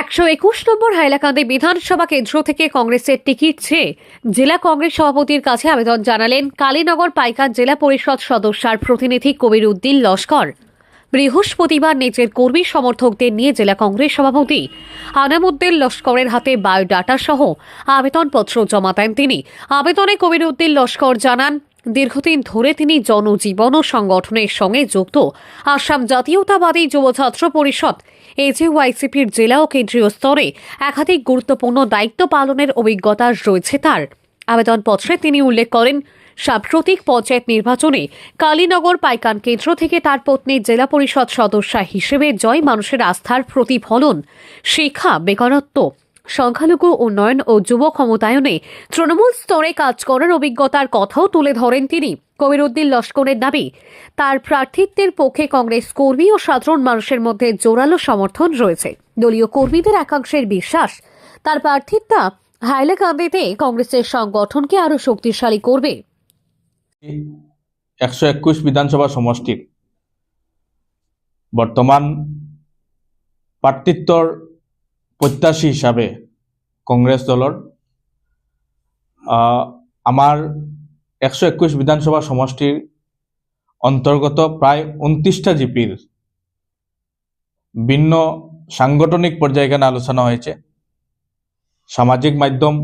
একশো একুশ নম্বর হাইলাকান্দি বিধানসভা কেন্দ্র থেকে কংগ্রেসের টিকিট চেয়ে জেলা কংগ্রেস সভাপতির কাছে আবেদন জানালেন কালীনগর পাইকার জেলা পরিষদ সদস্যার প্রতিনিধি কবির উদ্দিন লস্কর। বৃহস্পতিবার নিজের কর্মী সমর্থকদের নিয়ে জেলা কংগ্রেস সভাপতি আনামুদ্দিন লস্করের হাতে বায়োডাটা সহ আবেদনপত্র জমা দেন তিনি। আবেদনে কবির উদ্দিন লস্কর জানান দীর্ঘদিন ধরে তিনি জনজীবন ও সংগঠনের সঙ্গে যুক্ত। আসাম জাতীয়তাবাদী যুব ছাত্র পরিষদ এজেওয়াইসিপির জেলা ও কেন্দ্রীয় স্তরে একাধিক গুরুত্বপূর্ণ দায়িত্ব পালনের অভিজ্ঞতা রয়েছে তার। আবেদনপত্রে তিনি উল্লেখ করেন, সাম্প্রতিক পঞ্চায়েত নির্বাচনে কালীনগর পাইকান কেন্দ্র থেকে তার পত্নী জেলা পরিষদ সদস্যা হিসেবে জয় মানুষের আস্থার প্রতিফলন শিক্ষা বেকারত্ব সংখ্যালঘু উন্নয়ন ও যুব ক্ষমতায়নে তৃণমূল স্তরে কাজ করার অভিজ্ঞতার কথাও তুলে ধরেন তিনি। কবিরউদ্দিন লস্করের দাবি, তার প্রার্থিত্বের পক্ষে কংগ্রেস কর্মী ও সাধারণ মানুষের মধ্যে জোরালো সমর্থন রয়েছে। দলীয় কর্মীদের একাংশের বিশ্বাস, তার প্রার্থিতা হাইলাকান্দিতে কংগ্রেসের সংগঠনকে আরও শক্তিশালী করবে। একশো একুশ বিধানসভা সমষ্টির বর্তমান প্ৰাৰ্থিত্বৰ প্ৰত্যাশী হিচাপে কংগ্ৰেছ দলৰ আমাৰ একশো একুশ বিধানসভা সমষ্টিৰ অন্তৰ্গত প্ৰায় উনত্রিশটা জিপির ভিন্ন সাংগঠনিক পর্যায়ে এখানে আলোচনা হয়েছে। সামাজিক মাধ্যম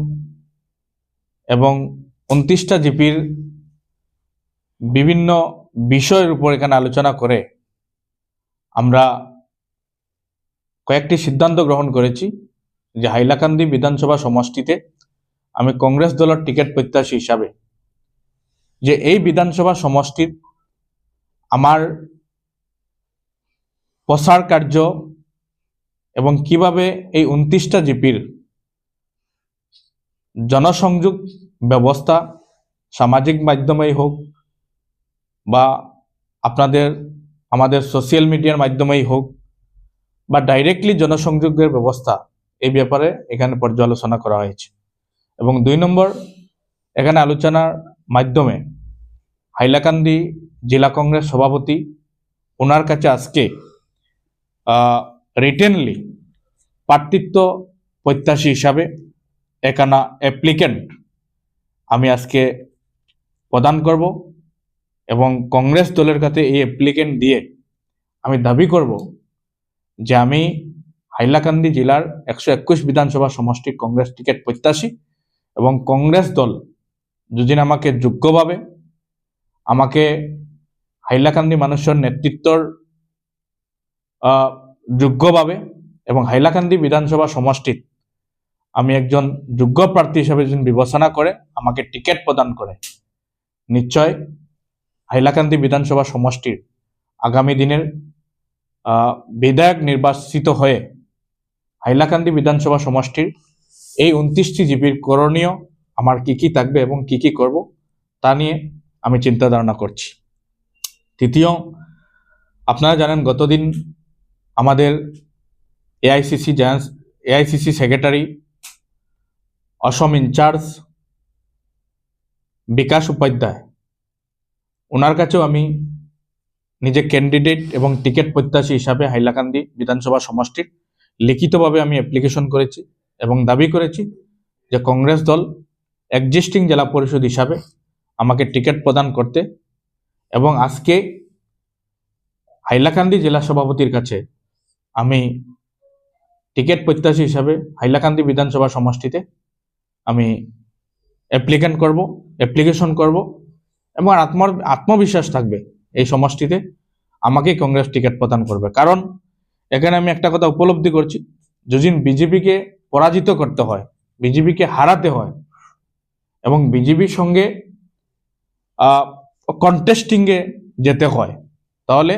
এবং উনত্রিশটা জিপির বিভিন্ন বিষয়ের উপর এখানে আলোচনা করে আমরা কয়েকটি সিদ্ধান্ত গ্রহণ করেছি যে হাইলাকান্দি বিধানসভা সমষ্টিতে আমি কংগ্রেস দলের টিকিট প্রত্যাশী হিসাবে যে এই বিধানসভা সমষ্টির আমার প্রচার কার্য এবং কীভাবে এই উনত্রিশটা জিপির জনসংযোগ ব্যবস্থা সামাজিক মাধ্যমেই হোক বা আপনাদের, আমাদের সোশ্যাল মিডিয়ার মাধ্যমেই হোক বা ডাইরেক্টলি জনসংযোগের ব্যবস্থা এই ব্যাপারে এখানে পর্যালোচনা করা হয়েছে। এবং দুই নম্বর, এখানে আলোচনার মাধ্যমে হাইলাকান্দি জেলা কংগ্রেস সভাপতি ওনার কাছে আজকে রিটেনলি প্রার্থিত্ব প্রত্যাশী হিসাবে একানা অ্যাপ্লিকেন্ট আমি আজকে প্রদান করব এবং কংগ্রেস দলের কাছে এই অ্যাপ্লিকেন্ট দিয়ে আমি দাবি করব যে আমি হাইলাকান্দি জেলার একশো একুশ বিধানসভা সমষ্টির কংগ্রেস টিকিট প্রত্যাশী এবং কংগ্রেস দল যদি আমাকে যোগ্যভাবে আমাকে হাইলাকান্দি মানুষের নেতৃত্বর যোগ্যভাবে এবং হাইলাকান্দি বিধানসভা সমষ্টিত আমি একজন যোগ্য প্রার্থী হিসেবে যদি বিবেচনা করে আমাকে টিকিট প্রদান করে, নিশ্চয় হাইলাকান্দি বিধানসভা সমষ্টির আগামী দিনের বিধায়ক নির্বাচিত হয়ে হাইলাকান্দি বিধানসভা সমষ্টির এই উনত্রিশটি জিপির করণীয় আমার কি কি থাকবে এবং কি কি করব তা নিয়ে আমি চিন্তা ধারণা করছি। তৃতীয়, আপনারা জানেন গতদিন আমাদের AICC gents AICC secretary, Assam incharge, Bikash Upadhyay ওনার কাছেও আমি নিজে ক্যান্ডিডেট এবং টিকিট প্রত্যাশী হিসাবে হাইলাকান্দি বিধানসভা সমষ্টির লিখিতভাবে আমি অ্যাপ্লিকেশন করেছি এবং দাবি করেছি যে কংগ্রেস দল এক্সিস্টিং জেলা পরিষদ হিসাবে আমাকে টিকিট প্রদান করতে এবং আজকে হাইলাকান্দি জেলা সভাপতির কাছে আমি টিকিট প্রত্যাশী হিসাবে হাইলাকান্দি বিধানসভা সমষ্টিতে আমি অ্যাপ্লিকেন্ট করব অ্যাপ্লিকেশন করব এবং আত্ম আত্মবিশ্বাস থাকবে। এই সমষ্টিতে আমাকেই কংগ্রেস টিকিট প্রদান করবে। কারণ এখানে আমি একটা কথা উপলব্ধি করছি যদি বিজেপিকে পরাজিত করতে হয়, বিজেপিকে হারাতে হয় এবং বিজেপির সঙ্গে কন্টেস্টিংয়ে যেতে হয়, তাহলে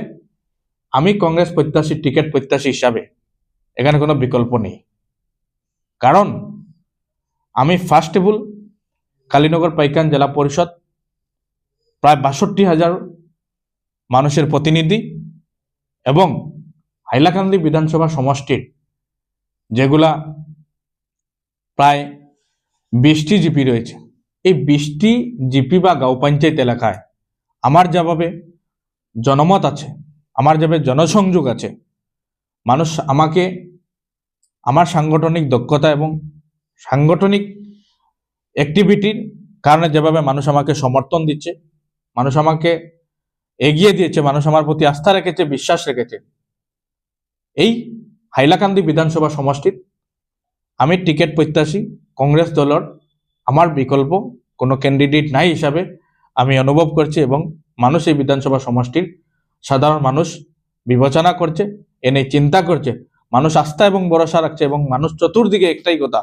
আমি কংগ্রেস প্রত্যাশী, টিকিট প্রত্যাশী হিসাবে এখানে কোনো বিকল্প নেই। কারণ আমি first of all Kalinagar Paikan zila parishad, প্রায় বাষট্টি হাজার মানুষের প্রতিনিধি এবং হাইলাকান্দি বিধানসভা সমষ্টির যেগুলা প্রায় বিশটি জিপি রয়েছে। এই বিশটি জিপি বা গাঁও পঞ্চায়েত এলাকায় আমার যেভাবে জনমত আছে, আমার যেভাবে জনসংযোগ আছে, মানুষ আমাকে, আমার সাংগঠনিক দক্ষতা এবং সাংগঠনিক অ্যাক্টিভিটির কারণে যেভাবে মানুষ আমাকে সমর্থন দিচ্ছে, মানুষ আমাকে এগিয়ে দিয়েছে, মানুষ আমার প্রতি আস্থা রেখেছে, বিশ্বাস রেখেছে। এই হাইলাকান্দি বিধানসভা সমষ্টির আমি টিকিট প্রত্যাশী, কংগ্রেস দলের আমার বিকল্প, কোনো ক্যান্ডিডেট নাই হিসাবে আমি অনুভব করছি এবং মানুষ এই বিধানসভা সমষ্টির সাধারণ মানুষ বিবেচনা করছে এনে চিন্তা করছে। মানুষ আস্থা এবং ভরসা রাখছে এবং মানুষ চতুর্দিকে একটাই কথা,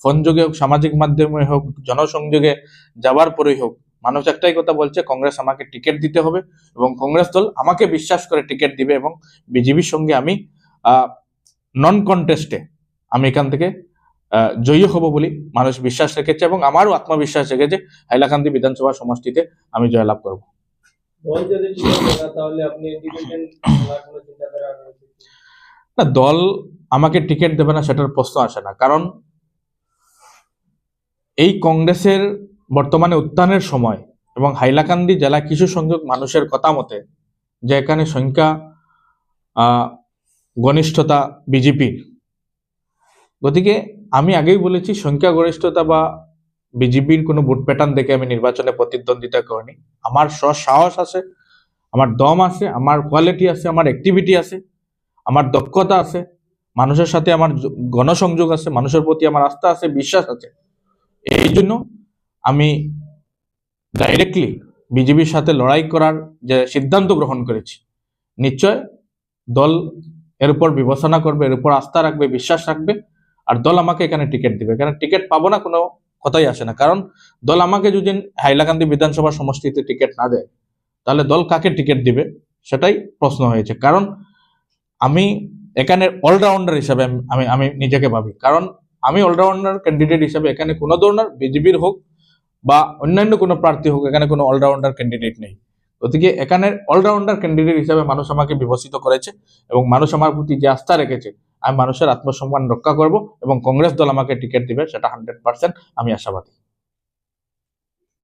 ফোন যোগে হোক, সামাজিক মাধ্যমে হোক, জনসংযোগে যাবার পরেই হোক মানুষ একটাই কথা বলছে কংগ্রেস আমাকে টিকিট দিতে হবে এবং কংগ্রেস দল আমাকে বিশ্বাস করে টিকিট দিবে এবং বিজেপির সঙ্গে আমি নন কন্টেস্টে আমি এখান থেকে জয়ী হব বলে মানুষ বিশ্বাস রেখেছে এবং আমারও আত্মবিশ্বাস রেখেছে হাইলাকান্দি বিধানসভা সমষ্টিতে আমি জয়লাভ করব? না দল আমাকে টিকিট দেবে না সেটার প্রশ্ন আসে না কারণ এই কংগ্রেসের বর্তমানে উত্থানের সময় এবং হাইলাকান্দি জেলা কিছু সংখ্যক মানুষের কথা মতে যে এখানে সংখ্যা ঘনিষ্ঠতা বিজেপির। গতিকে আমি আগেই বলেছি, সংখ্যা গরিষ্ঠতা বা বিজেপির কোনো ভোট প্যাটার্ন দেখে আমি নির্বাচনে প্রতিদ্বন্দ্বিতা করিনি। আমার সাহস আছে, আমার দম আছে, আমার কোয়ালিটি আছে, আমার অ্যাক্টিভিটি আছে, আমার দক্ষতা আছে, মানুষের সাথে আমার গণসংযোগ আছে, মানুষের প্রতি আমার আস্থা আছে, বিশ্বাস আছে। এই জন্য আমি ডাইরেক্টলি বিজেপির সাথে লড়াই করার যে সিদ্ধান্ত গ্রহণ করেছি, নিশ্চয় দল এর উপর বিবেচনা করবে, এর উপর আস্থা রাখবে, বিশ্বাস রাখবে, আর দল আমাকে এখানে টিকিট দিবে। এখানে টিকিট পাবো না কোনো কথাই আসে না। কারণ দল আমাকে যদি হাইলাকান্দি বিধানসভা সমষ্টিতে টিকিট না দেয়, তাহলে দল কাকে টিকিট দিবে? সেটাই প্রশ্ন হয়েছে। কারণ আমি এখানে অলরাউন্ডার হিসাবে আমি- আমি আমি নিজেকে ভাবি। কারণ আমি অলরাউন্ডার ক্যান্ডিডেট হিসাবে এখানে কোনো ধরনের বিজেপির হোক বা অন্যান্য কোনো প্রার্থী হোক, এখানে কোনো অলরাউন্ডার ক্যান্ডিডেট নেই। গতিকে এখানে অলরাউন্ডার ক্যান্ডিডেট হিসাবে মানুষ আমাকে বিভসিত করেছে এবং মানুষ আমার প্রতি যে আস্থা রেখেছে, আমি মানুষের আত্মসম্মান রক্ষা করব এবং কংগ্রেস দল আমাকে টিকিট দিবে, সেটা হান্ড্রেড পার্সেন্ট আমি আশাবাদী।